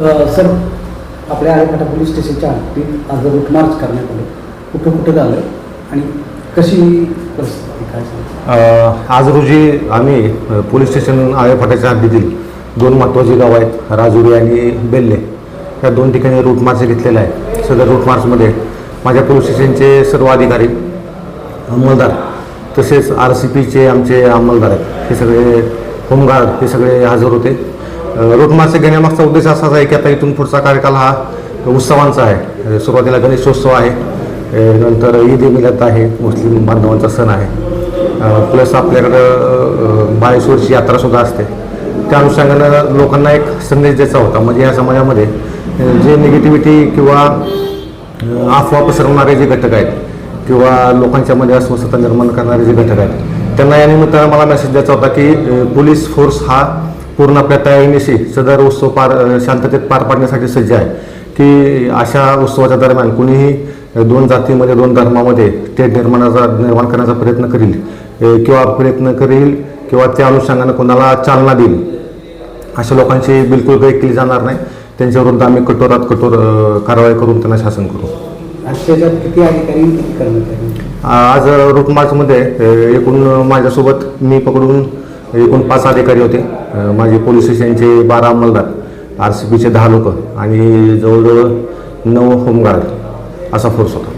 Sir आपल्या Alephata police स्टेशनच्या हद्दीत आज रूट मार्च करण्यात आलं. कुठं कुठं झालं आणि कशी परिस्थिती काय आज रोजी आम्ही पोलीस स्टेशन आळेफाट्याच्या हद्दीतील दोन महत्त्वाची गावं आहेत राजुरी आणि बेल्ले. या दोन ठिकाणी रूट मार्च घेतलेला आहे सदर रूट मार्चमध्ये माझ्या पोलीस स्टेशनचे सर्व अधिकारी अंमलदार तसेच आर सी पीचे आमचे अंमलदार आहेत. हे सगळे होमगार्ड हे सगळे हजर होते. अ, घेण्यामागचा उद्देश असाच आहे की आता इथून पुढचा कार्यकाल हा उत्सवांचा आहे. सुरुवातीला गणेशोत्सव आहे. नंतर ईद मिलत आहे. मुस्लिम बांधवांचा सण आहे. प्लस आपल्याकडं बाळेश्वरची यात्रासुद्धा असते. त्या अनुषंगानं लोकांना एक संदेश द्यायचा होता. म्हणजे या समाजामध्ये जे निगेटिव्हिटी किंवा अफवा पसरवणारे जे घटक आहेत किंवा लोकांच्यामध्ये अस्वस्थता निर्माण करणारे जे घटक आहेत त्यांना या निमित्तानं मला मेसेज द्यायचा होता की पोलीस फोर्स हा पूर्ण आपल्या तयारीनिशी सदर उत्सव पार शांततेत पार पाडण्यासाठी सज्ज आहे. की अशा उत्सवाच्या दरम्यान कुणीही दोन जातीमध्ये दोन धर्मामध्ये तेढ निर्माणाचा निर्माण करण्याचा प्रयत्न करील किंवा प्रयत्न करील किंवा त्या अनुषंगानं कोणाला चालना देईल अशा लोकांची बिलकुल काही केली जाणार नाही. त्यांच्याविरुद्ध आम्ही कठोरात कठोर कारवाई करून त्यांना शासन करू. आज त्याच्यात किती अधिकारी आणि किती कर्मचारी? आज रूट मार्चमध्ये अ, एकूण माझ्यासोबत मी पकडून एकूण पाच अधिकारी होते. माझे पोलीस स्टेशनचे बारा अंमलदार आर सी पीचे दहा लोक आणि जवळजवळ नऊ होमगार्ड असा फोर्स होता.